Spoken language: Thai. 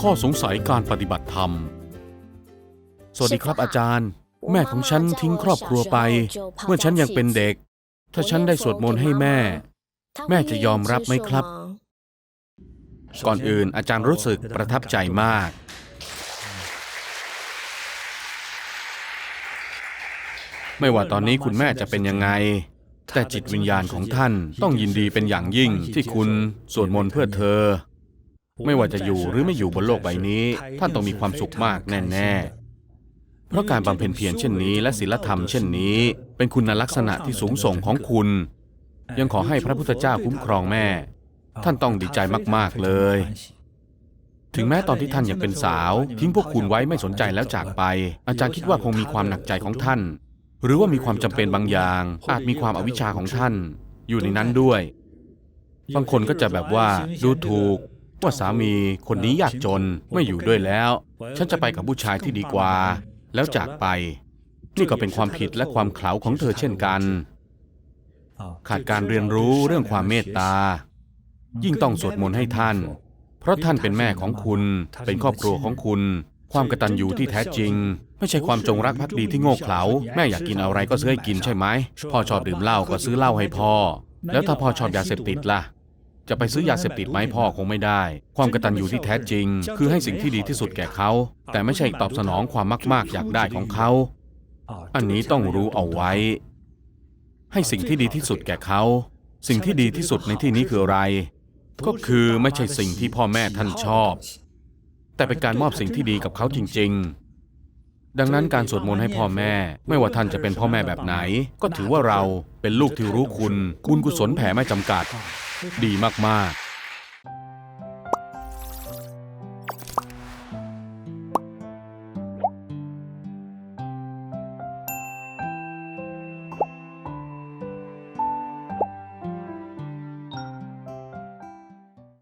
ข้อสงสัยการปฏิบัติธรรม สวัสดีครับอาจารย์ แม่ของฉันทิ้งครอบครัวไป เมื่อฉันยังเป็นเด็ก ถ้าฉันได้สวดมนต์ให้แม่ แม่จะยอมรับไหมครับ ก่อนอื่นอาจารย์รู้สึกประทับใจมาก ไม่ว่าตอนนี้คุณแม่จะเป็นยังไงแต่จิตวิญญาณของท่านต้องยินดีเป็นอย่างยิ่งที่คุณสวดมนต์เพื่อเธอ ไม่ว่าจะอยู่หรือไม่อยู่บนโลกใบนี้ ท่านต้องมีความสุขมากแน่ๆ เพราะการบำเพ็ญเพียรเช่นนี้ และศีลธรรมเช่นนี้ เป็นคุณลักษณะที่สูงส่งของคุณ ยังขอให้พระพุทธเจ้าคุ้มครองแม่ ท่านต้องดีใจมากๆเลย ถึงแม้ตอนที่ท่านยังเป็นสาว ทิ้งพวกคุณไว้ไม่สนใจแล้วจากไป อาจารย์คิดว่าคงมีความหนักใจของท่าน หรือว่ามีความจำเป็นบางอย่าง อาจมีความอวิชชาของท่าน อยู่ในนั้นด้วยบางคนก็จะแบบว่าดูถูก ว่าสามีคนนี้ยากจนไม่อยู่ด้วยแล้ว ฉันจะไปกับผู้ชายที่ดีกว่า แล้วจากไป นี่ก็เป็นความผิดและความเขลาของเธอเช่นกัน ขาดการเรียนรู้เรื่องความเมตตา ยิ่งต้องสวดมนต์ให้ท่าน เพราะท่านเป็นแม่ของคุณ เป็นครอบครัวของคุณ ความกตัญญูที่แท้จริง ไม่ใช่ความจงรักภักดีที่โง่เขลาแม่อยากกินอะไรก็ซื้อให้กินใช่ไหมพ่อชอบดื่มเหล้าก็ซื้อเหล้าให้พ่อ แล้วถ้าพ่อชอบยาเสพติดล่ะ จะไปซื้อยาเสพติดไหมพ่อคงไม่ได้ ความกตัญญูที่แท้จริง คือให้สิ่งที่ดีที่สุดแก่เขา แต่ไม่ใช่ตอบสนองความมาก ๆ อยากได้ของเขา อันนี้ต้องรู้เอาไว้ ให้สิ่งที่ดีที่สุดแก่เขา สิ่งที่ดีที่สุดในที่นี้คืออะไร ก็คือไม่ใช่สิ่งที่พ่อแม่ท่านชอบ แต่เป็นการมอบสิ่งที่ดีกับเขาจริง ๆดังนั้นการสวดมนต์ให้พ่อแม่ ไม่ว่าท่านจะเป็นพ่อแม่แบบไหน ก็ถือว่าเราเป็นลูกที่รู้คุณ คุณกุศลแผ่ไม่จำกัด ดีมาก